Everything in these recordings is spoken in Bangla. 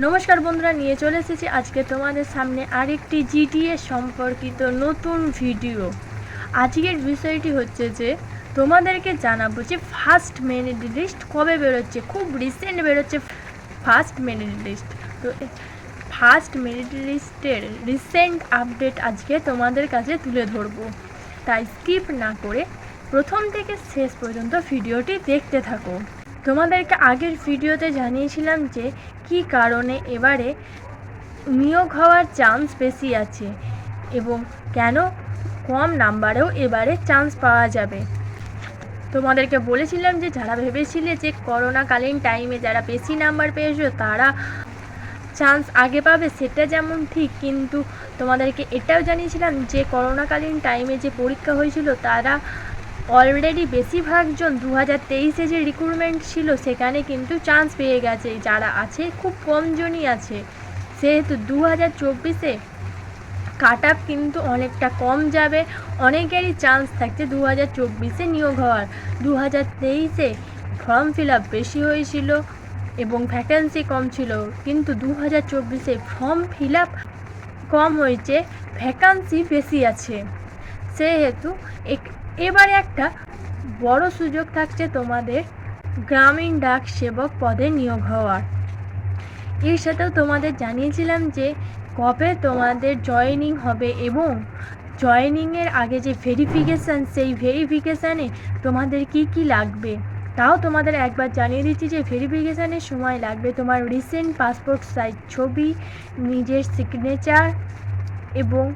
নমস্কার বন্ধুরা, নিয়ে চলে এসেছি আজকে তোমাদের সামনে আরেকটি জিটিএ সম্পর্কিত নতুন ভিডিও আজকের বিষয়টি হচ্ছে যে, তোমাদেরকে জানাব যে ফার্স্ট মেরিট লিস্ট কবে বেরোচ্ছে, খুব রিসেন্ট বেরোচ্ছে ফার্স্ট মেরিট লিস্ট তো ফার্স্ট মেরিট লিস্টের রিসেন্ট আপডেট আজকে তোমাদের কাছে তুলে ধরবো। তাই স্কিপ না করে প্রথম থেকে শেষ পর্যন্ত ভিডিওটি দেখতে থাকো। তোমাদেরকে আগের ভিডিওতে জানিয়েছিলাম যে কি কারণে এবারে নিয়োগ হওয়ার চান্স বেশি আছে? এবং কেন কম নাম্বারেও এবারে চান্স পাওয়া যাবে? তোমাদেরকে বলেছিলাম যে, যারা ভেবেছিলে যে করোনাকালীন টাইমে যারা বেশি নাম্বার পেয়েছ, তারা চান্স আগে পাবে, সেটা যেমন ঠিক, কিন্তু তোমাদেরকে এটাও জানিয়েছিলাম যে, করোনাকালীন টাইমে যে পরীক্ষা হয়েছিল, তারা অলরেডি বেশিরভাগজন দু হাজার তেইশে যে রিক্রুটমেন্ট ছিল, সেখানে কিন্তু চান্স পেয়ে গেছে। যারা আছে, খুব কমজনই আছে। সেহেতু দু হাজার চব্বিশে কাট আপ কিন্তু অনেকটা কম যাবে, অনেকেরই চান্স থাকছে দু হাজার চব্বিশে নিয়োগ হওয়ার। দু হাজার তেইশে ফর্ম ফিল আপ বেশি হয়েছিল এবং ভ্যাকেন্সি কম ছিল। কিন্তু দু হাজার চব্বিশে ফর্ম ফিল আপ কম হয়েছে ভ্যাকান্সি বেশি আছে। সেহেতু এক- এবারে একটা বড় সুযোগ থাকছে তোমাদের গ্রামীণ ডাক সেবক পদে নিয়োগ হওয়ার। এর সাথেও তোমাদের জানিয়েছিলাম যে কবে তোমাদের জয়েনিং হবে এবং জয়েনিংয়ের আগে যে ভেরিফিকেশান সেই ভেরিফিকেশানে তোমাদের কি কি লাগবে? তাও তোমাদের একবার জানিয়ে দিচ্ছি যে ভেরিফিকেশানের সময় লাগবে তোমার রিসেন্ট পাসপোর্ট সাইজ ছবি, নিজের সিগনেচার এবং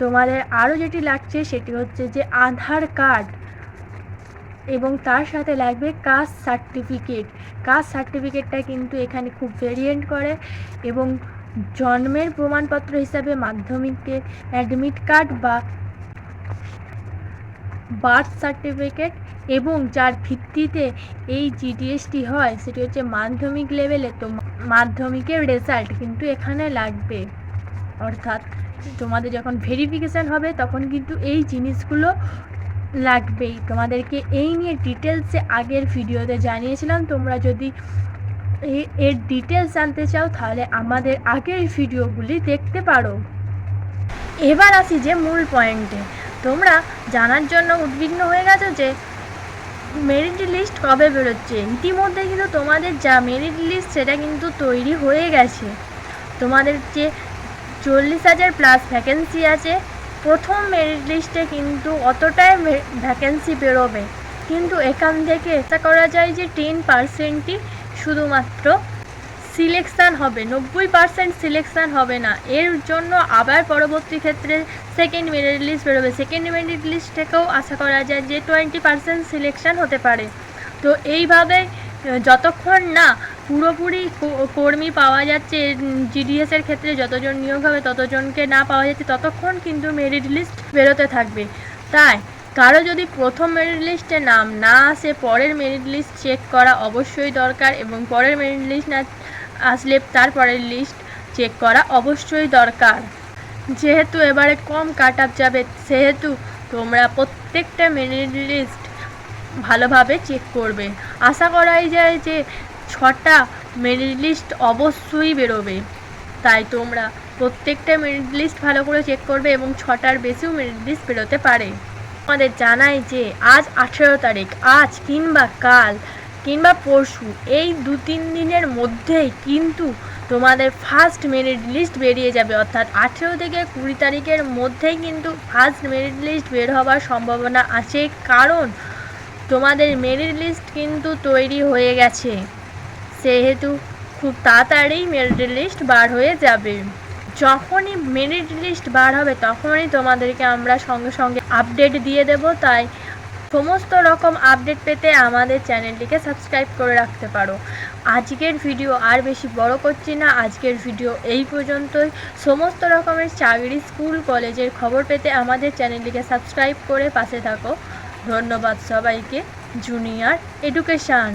তোমাদের আরও যেটি লাগছে সেটি হচ্ছে যে আধার কার্ড এবং তার সাথে লাগবে কাস্ট সার্টিফিকেট। কাস্ট সার্টিফিকেটটা কিন্তু এখানে খুব ভেরিয়েন্ট করে এবং জন্মের প্রমাণপত্র হিসাবে মাধ্যমিকের অ্যাডমিট কার্ড বা বার্থ সার্টিফিকেট এবং যার ভিত্তিতে এই জিডিএসটি হয় সেটি হচ্ছে মাধ্যমিক লেভেলে তো মাধ্যমিকের রেজাল্ট কিন্তু এখানে লাগবে। অর্থাৎ তোমাদের যখন ভেরিফিকেশান হবে, তখন কিন্তু এই জিনিসগুলো লাগবেই। তোমাদেরকে এই নিয়ে ডিটেলসে আগের ভিডিওতে জানিয়েছিলাম, তোমরা যদি এর ডিটেলস জানতে চাও, তাহলে আমাদের আগের ভিডিওগুলি দেখতে পারো। এবার আসি যে মূল পয়েন্টে তোমরা জানার জন্য উদ্বিগ্ন হয়ে গেছো যে মেরিট লিস্ট কবে বেরোচ্ছে। ইতিমধ্যে কিন্তু তোমাদের যা মেরিট লিস্ট সেটা কিন্তু তৈরি হয়ে গেছে। তোমাদের যে চল্লিশ হাজার প্লাস ভ্যাকেন্সি আছে। প্রথম মেরিট লিস্টে কিন্তু অতটাই ভ্যাকেন্সি বেরোবে। কিন্তু এখান থেকে আশা করা যায় যে টেন পার্সেন্টই শুধুমাত্র সিলেকশান হবে। নব্বই পার্সেন্ট সিলেকশান হবে না। এর জন্য আবার পরবর্তী ক্ষেত্রে সেকেন্ড মেরিট লিস্ট বেরোবে। সেকেন্ড মেরিট লিস্ট থেকেও আশা করা যায় যে টোয়েন্টি পার্সেন্ট সিলেকশান হতে পারে। তো এইভাবে, যতক্ষণ না পুরোপুরি কর্মী পাওয়া যাচ্ছে জিডিএস এর ক্ষেত্রে যতজন নিয়োগ হবে, ততজনকে না পাওয়া যাচ্ছে, ততক্ষণ কিন্তু মেরিট লিস্ট বেরোতে থাকবে। তাই, কারও যদি প্রথম মেরিট লিস্টে নাম না আসে, পরের মেরিট লিস্ট চেক করা অবশ্যই দরকার এবং পরের মেরিট লিস্ট না আসলে তারপরের লিস্ট চেক করা অবশ্যই দরকার। যেহেতু এবারে কম কাট আপ যাবে, সেহেতু তোমরা প্রত্যেকটা মেরিট লিস্ট ভালোভাবে চেক করবে। আশা করাই যায় যে ছটা মেরিট লিস্ট অবশ্যই বেরোবে। তাই তোমরা প্রত্যেকটা মেরিট লিস্ট ভালো করে চেক করবে এবং ছটার বেশিও মেরিট লিস্ট বেরোতে পারে। আমাদের জানাই যে আজ আঠেরো তারিখ, আজ কিংবা কাল কিংবা পরশু এই দু তিন দিনের মধ্যেই কিন্তু তোমাদের ফার্স্ট মেরিট লিস্ট বেরিয়ে যাবে। অর্থাৎ আঠেরো থেকে কুড়ি তারিখের মধ্যেই কিন্তু ফার্স্ট মেরিট লিস্ট বের হওয়ার সম্ভাবনা আছে। কারণ তোমাদের মেরিট লিস্ট কিন্তু তৈরি হয়ে গেছে। সেহেতু খুব তাড়াতাড়ি মেরিট লিস্ট বার হয়ে যাবে। যখনই মেরিট লিস্ট বার হবে, তখনই তোমাদেরকে আমরা সঙ্গে সঙ্গে আপডেট দিয়ে দেব। তাই সমস্ত রকম আপডেট পেতে আমাদের চ্যানেলটিকে সাবস্ক্রাইব করে রাখতে পারো। আজকের ভিডিও আর বেশি বড় করছি না। আজকের ভিডিও এই পর্যন্তই। সমস্ত রকমের চাকরি স্কুল কলেজের খবর পেতে আমাদের চ্যানেলটিকে সাবস্ক্রাইব করে পাশে থাকো। ধন্যবাদ সবাইকে। Junior education